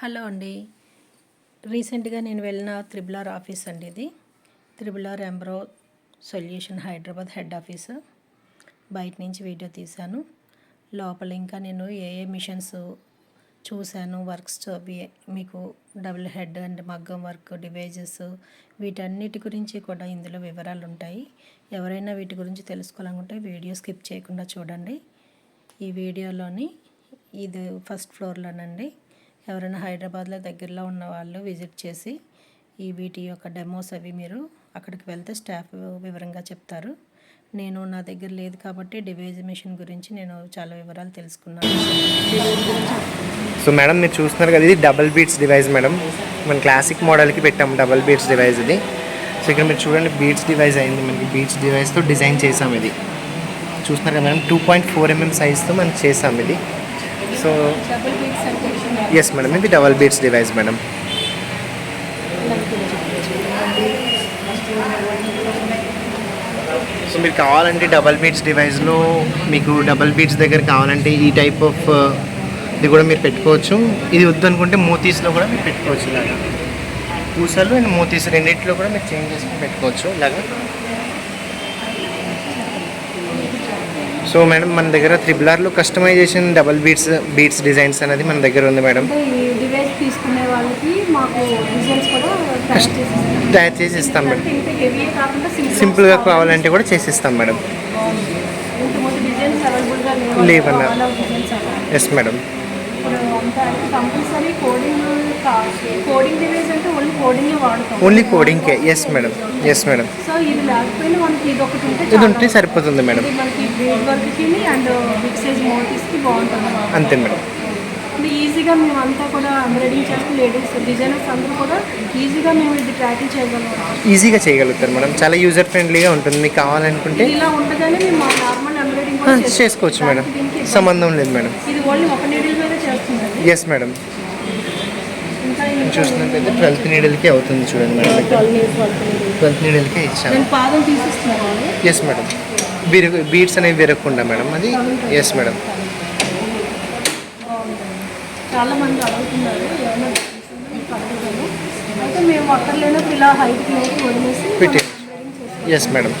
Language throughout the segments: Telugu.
హలో అండి. రీసెంట్గా నేను వెళ్ళిన త్రిబులార్ ఆఫీస్ అండి ఇది. Triple R embro solution Hyderabad head office. బయట నుంచి వీడియో తీశాను. లోపల ఇంకా నేను ఏ ఏ మిషన్స్ చూశాను వర్క్స్ అవి మీకు డబుల్ హెడ్ అండ్ మగ్గం వర్క్ డివైజెస్ వీటన్నిటి గురించి కూడా ఇందులో వివరాలు ఉంటాయి. ఎవరైనా వీటి గురించి తెలుసుకోవాలనుకుంటే వీడియో స్కిప్ చేయకుండా చూడండి. ఈ వీడియోలోని ఇది ఫస్ట్ ఫ్లోర్లోనండి. ఎవరైనా హైదరాబాద్లో దగ్గరలో ఉన్న వాళ్ళు విజిట్ చేసి ఈ వీటి యొక్క డెమోస్ అవి మీరు అక్కడికి వెళ్తే స్టాఫ్ వివరంగా చెప్తారు. నేను నా దగ్గర లేదు కాబట్టి డివైజ్ మిషన్ గురించి నేను చాలా వివరాలు తెలుసుకున్నాను. సో మేడం మీరు చూస్తున్నారు కదా ఇది డబల్ బీట్స్ డివైస్ మేడం. మన క్లాసిక్ మోడల్కి పెట్టాము డబల్ బీట్స్ డివైస్ ఇది. సో ఇక్కడ మీరు చూడండి బీట్స్ డివైస్ అయింది మనకి. బీట్స్ డివైస్తో డిజైన్ చేసాం ఇది. చూస్తున్నారు కదా madam two point four MM సైజ్తో మనం చేసాం ఇది. సో ఎస్ మేడం ఇది double beads device madam so మీరు కావాలంటే డబల్ బీట్స్ డివైస్లో మీకు డబల్ బీట్స్ దగ్గర కావాలంటే ఈ టైప్ ఆఫ్ ఇది కూడా మీరు పెట్టుకోవచ్చు. ఇది వద్దనుకుంటే మోతీస్లో కూడా మీరు పెట్టుకోవచ్చు ఇలాగా. పూసలు అండ్ మోతీస్ రెండింటిలో కూడా మీరు చేంజ్ చేసుకుని పెట్టుకోవచ్చు. ఇలాగా. సో మేడం మన దగ్గర త్రిబులార్లో customization double beads beads designs అనేది మన దగ్గర ఉంది మేడం. అంటే ఈ డివైస్ తీసుకునే వాళ్ళకి మాకు డిజైన్స్ కూడా తయారు చేసి ఇస్తాం. మేడం. సింపుల్గా కావాలంటే కూడా చేసి ఇస్తాం madam. లేవన్నా. Yes madam. Compulsory coding coding device అంటే కోడింగ్ వాడతాం. Only కోడింగ్కే yes madam yes madam so ఇది లేకపోయినా మనకి ఇది ఒకటి ఉంటే ఇది చాలా. ఉంటే సరిపోతుంది మేడం ఇది మనకి బీడ్ వర్క్కి అండ్ బిగ్ సైజ్ మోటీస్కి బాగుంటుంది అంతే మేడం ఈజీగా మేము అంతా కూడా ఎంబ్రాయిడింగ్ చేస్తే లేడీస్ డిజైనర్స్ అందరూ కూడా ఈజీగా మేము ఇది ట్రాకింగ్ ఈజీగా చేయగలుగుతారు మేడం చాలా యూజర్ ఫ్రెండ్లీగా ఉంటుంది. మీకు కావాలనుకుంటే ఇలా ఉండగానే మేము నార్మల్ ఎంబ్రాయిడింగ్ ఆ, కూడా చేసుకోవచ్చు. మేడం. సంబంధం లేదు మేడం ఇది ఓన్లీ ఒక నీడిల్ మీద చేస్తుంది ఎస్ మేడం చూస్తున్నట్లయితే ట్వెల్త్ నీడల్కి అవుతుంది చూడండి మేడం. ట్వెల్త్ నీడల్కే ఇచ్చాను. ఎస్ మేడం విరుగు బీట్స్ అనేవి విరగకుండా మేడం. అది ఎస్ మేడం చాలా మంది అడుగుతున్నారు అయితే మేము అక్కడ లేనప్పుడు ఇలా హైట్ లేకి వదిలేసి పెట్టి embroidering చేస్తాం. ఎస్ మేడం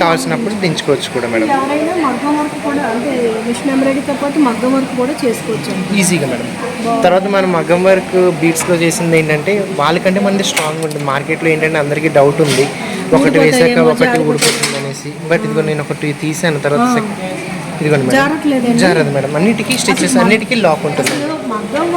కావాల్సినప్పుడు దించుకోవచ్చు కూడా మేడం. ఎవరైనా మగ్గం వర్క్ కూడా అంటే మిషన్ ఎంబ్రాయిడరీతో పాటు మగ్గం వర్క్ కూడా చేసుకోవచ్చు ఈజీగా మేడం. తర్వాత మనం మగ్గం వర్క్ బీట్స్లో చేసింది ఏంటంటే వాళ్ళకంటే మనది స్ట్రాంగ్ ఉంటుంది. మార్కెట్లో ఏంటంటే అందరికీ డౌట్ ఉంది. ఒకటి వేసాక ఒకటి. ఊడిపోతుంది అనేసి. బట్ ఇదిగో నేను ఒకటి తీసాను తర్వాత ఇదిగోండి మేడం. జారదు మేడం. అన్నిటికీ స్టిచెస్ అన్నిటికీ లాక్ ఉంటుంది.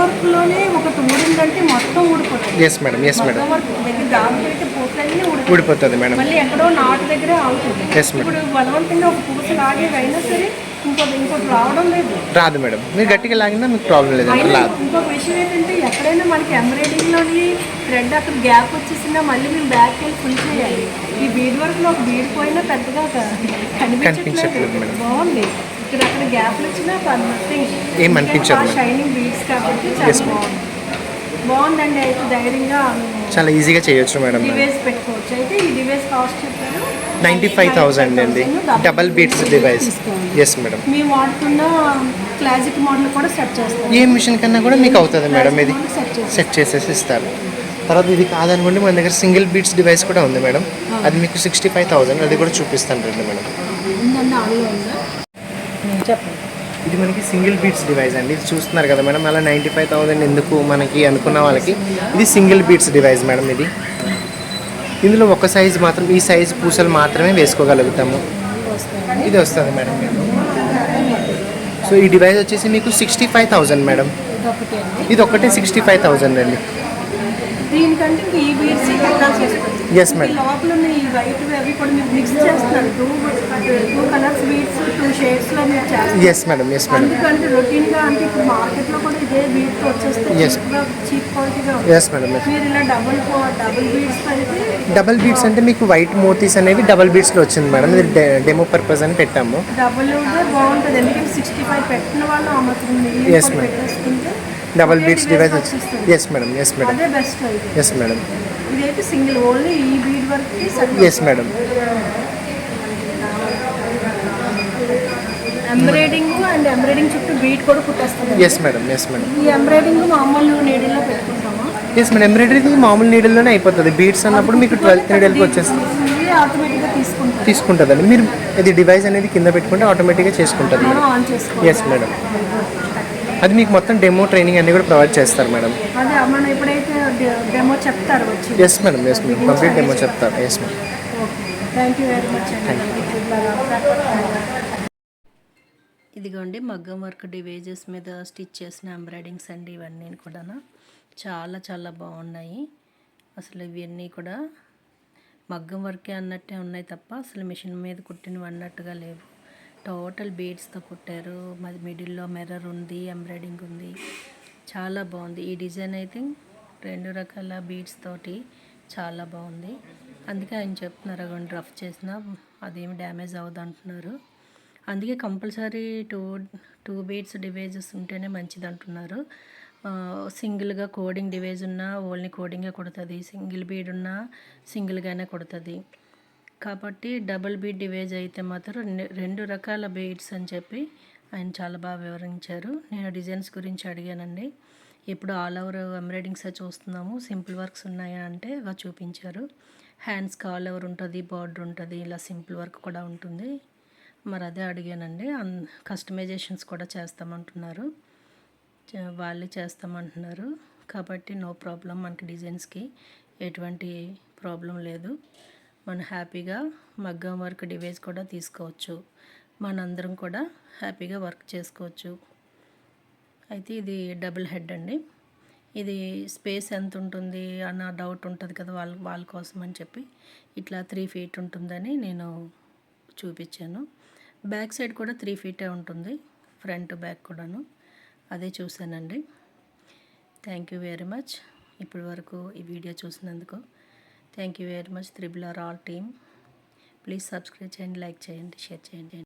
అసలు మగ్గం వర్క్లోనే ఒకటి ఊడిందంటే మొత్తం ఊడిపోతుంది. ఎస్ మేడం ఎస్ మేడం దగ్గర దాని పెట్టి పూసలన్నీ ఊడిపోతుంది ఊడిపోతుంది మేడం మళ్ళీ ఎక్కడో నాటు దగ్గరే ఆగుతుంది Yes, madam. ఇప్పుడు బలవంతంగా ఒక పూస లాగేది అయినా సరే ఇంకోటి ఇంకోటి రావడం లేదు. రాదు మేడం మీరు గట్టిగా లాగినా మీకు ప్రాబ్లం అయినా రాదు. ఇంకొక విషయం ఏంటంటే ఎక్కడైనా మనకి ఎంబ్రాయిడింగ్లోని థ్రెడ్ అక్కడ గ్యాప్ వచ్చేసినా మళ్ళీ మేము బ్యాక్ వెళ్ళి ఫుల్ చేయాలి. ఈ బీడ్ వర్క్లో ఒక బీడ్ పోయినా పెద్దగా కనిపించట్లేదు. బాగుంది. ఇక్కడ అక్కడ గ్యాప్లు వచ్చినా నథింగ్ ఏం. షైనింగ్ బీడ్స్ కాబట్టి చాలా Yes, madam. బాగుంది. బాగుందండి అయితే ధైర్యంగా చాలా ఈజీగా చేయొచ్చు మేడం డివైస్ పెట్టుకోవచ్చు. అయితే ఈ డివైస్ కాస్ట్ చెప్పారు నైంటీ ఫైవ్ థౌజండ్ అండి. Double beads device. Yes madam మేము వాడుతున్న క్లాసిక్ మోడల్ కూడా సెట్ చేస్తాం ఏ మిషన్ కన్నా కూడా మీకు అవుతుంది మేడం ఇది సెట్ చేసేసి ఇస్తారు. తర్వాత ఇది కాదనుకోండి మన దగ్గర సింగిల్ బీట్స్ డివైస్ కూడా ఉంది మేడం అది మీకు సిక్స్టీ ఫైవ్ థౌసండ్ అది కూడా చూపిస్తాను రండి మేడం చెప్పండి. ఇది మనకి సింగిల్ బీట్స్ డివైస్ అండి. ఇది చూస్తున్నారు కదా మేడం అలా నైంటీ ఫైవ్ థౌసండ్ ఎందుకు మనకి అనుకున్న వాళ్ళకి ఇది సింగిల్ బీట్స్ డివైస్ మేడం ఇది. ఇందులో ఒక సైజ్ మాత్రం ఈ సైజ్ పూసలు మాత్రమే వేసుకోగలుగుతాము. ఇది వస్తుంది మేడం. సో ఈ డివైస్ వచ్చేసి మీకు సిక్స్టీ ఫైవ్ థౌసండ్ మేడం. ఇది ఒక్కటే సిక్స్టీ ఫైవ్ థౌసండ్ అండి. దీనికంటే ఇంక ఈ బీడ్స్ పెట్టాల్సి వస్తుంది ఎస్ ఈ మేడం లోపల ఉన్న ఈ వైట్ అవి కూడా మీరు మిక్స్ చేస్తున్నారు. Two two colours beads two షేడ్స్లో మీరు చేస్తారు ఎస్ మేడం ఎస్ మేడం అందుకంటే రొటీన్గా అంటే ఇప్పుడు మార్కెట్లో కూడా ఇదే బీడ్ వచ్చేస్తే Yes. చీప్గా చీప్ క్వాలిటీగా ఉంటుంది ఎస్ మేడం మీరు ఇలా డబుల్ డబుల్ బీడ్స్ అయితే డబల్ బీట్స్ అంటే మీకు వైట్ మోతీస్ అనేవి డబల్ బీట్స్లో వచ్చింది మేడం ఇది డెమో పర్పస్ అని పెట్టాము. డబుల్ బాగుంటుంది. ఎందుకంటే సిక్స్టీ ఫైవ్ పెట్టిన వాళ్ళు మిగిలిన డబల్ బీట్స్ device డివైస్ వచ్చేస్తుంది. Yes madam yes madam yes madam ఇదైతే సింగిల్ ఓన్లీ ఈ bead work yes madam embroidering and embroidering చుట్టూ బీట్ కూడా కుట్టేస్తుంది ఎస్ మేడం ఎస్ మేడం ఈ ఎంబ్రాయిడింగ్ మామూలు నీడిల్ ఎస్ మేడం ఎంబ్రాయిడరీ మామూలు నీడల్లోనే అయిపోతుంది. బీడ్స్ అన్నప్పుడు మీకు ట్వెల్త్ నీడల్కి వచ్చేస్తుంది తీసుకుంటుందండి. మీరు ఇది డివైస్ అనేది కింద పెట్టుకుంటే ఆటోమేటిక్గా చేసుకుంటుంది ఎస్ మేడం అది మీకు మొత్తం డెమో ట్రైనింగ్ అన్ని కూడా ప్రొవైడ్ చేస్తారు మేడం. అదే మనం ఎప్పుడైతే డెమో చెప్తారు వచ్చి. Yes madam yes madam complete demo చెప్తారు. Yes madam okay thank you very much ఇదిగోండి మగ్గం వర్క్ డివైజెస్ మీద స్టిచ్ చేసిన ఎంబ్రాయిడింగ్స్ అండి ఇవన్నీ కూడా చాలా చాలా బాగున్నాయి. అసలు ఇవన్నీ కూడా మగ్గం వర్కే అన్నట్టే ఉన్నాయి తప్ప అసలు మిషన్ మీద కుట్టినవి అన్నట్టుగా లేవు. టోటల్ బీడ్స్తో కుట్టారు. మరి మిడిల్లో మిర్రర్ ఉంది ఎంబ్రాయిడింగ్ ఉంది. చాలా బాగుంది. ఈ డిజైన్ అయితే రెండు రకాల బీడ్స్ తోటి చాలా బాగుంది. అందుకే ఆయన చెప్తున్నారు అగోండి రఫ్ చేసినా అదేమి డ్యామేజ్ అవ్వదు అంటున్నారు. అందుకే compulsory two two beads devices ఉంటేనే మంచిది అంటున్నారు. సింగిల్గా కోడింగ్ డివైజ్ ఉన్నా ఓన్లీ కోడింగే కుడుతుంది. సింగిల్ బీడ్ ఉన్నా సింగిల్గానే కుడుతుంది. కాబట్టి డబుల్ బీడ్ డివేజ్ అయితే మాత్రం రెండు- రెండు రకాల బీడ్స్ అని చెప్పి ఆయన చాలా బాగా వివరించారు. నేను డిజైన్స్ గురించి అడిగానండి. ఇప్పుడు ఆల్ ఓవర్ ఎంబ్రాయిడింగ్స్ చూస్తున్నాము సింపుల్ వర్క్స్ ఉన్నాయా అంటే ఇక చూపించారు. హ్యాండ్స్కి ఆల్ ఓవర్ ఉంటుంది బార్డర్ ఉంటుంది ఇలా సింపుల్ వర్క్ కూడా ఉంటుంది. మరి అదే అడిగానండి. అన్ కస్టమైజేషన్స్ కూడా చేస్తామంటున్నారు. వాళ్ళే చేస్తామంటున్నారు. కాబట్టి నో ప్రాబ్లం మనకి డిజైన్స్కి. ఎటువంటి ప్రాబ్లం లేదు. మనం హ్యాపీగా మగ్గం వర్క్ డివైస్ కూడా తీసుకోవచ్చు. మనందరం కూడా హ్యాపీగా వర్క్ చేసుకోవచ్చు. అయితే ఇది డబుల్ హెడ్ అండి. ఇది స్పేస్ ఎంత ఉంటుంది అన్న డౌట్ ఉంటుంది కదా వాళ్ళ వాళ్ళ కోసం అని చెప్పి ఇట్లా త్రీ ఫీట్ ఉంటుందని నేను చూపించాను. బ్యాక్ సైడ్ కూడా త్రీ ఫీటే ఉంటుంది. ఫ్రంట్ బ్యాక్ కూడాను. అదే చూశానండి. Thank you very much. ఇప్పటి వరకు ఈ వీడియో చూసినందుకు thank you very much triple R all team please subscribe చేయండి లైక్ చేయండి షేర్ చేయండి.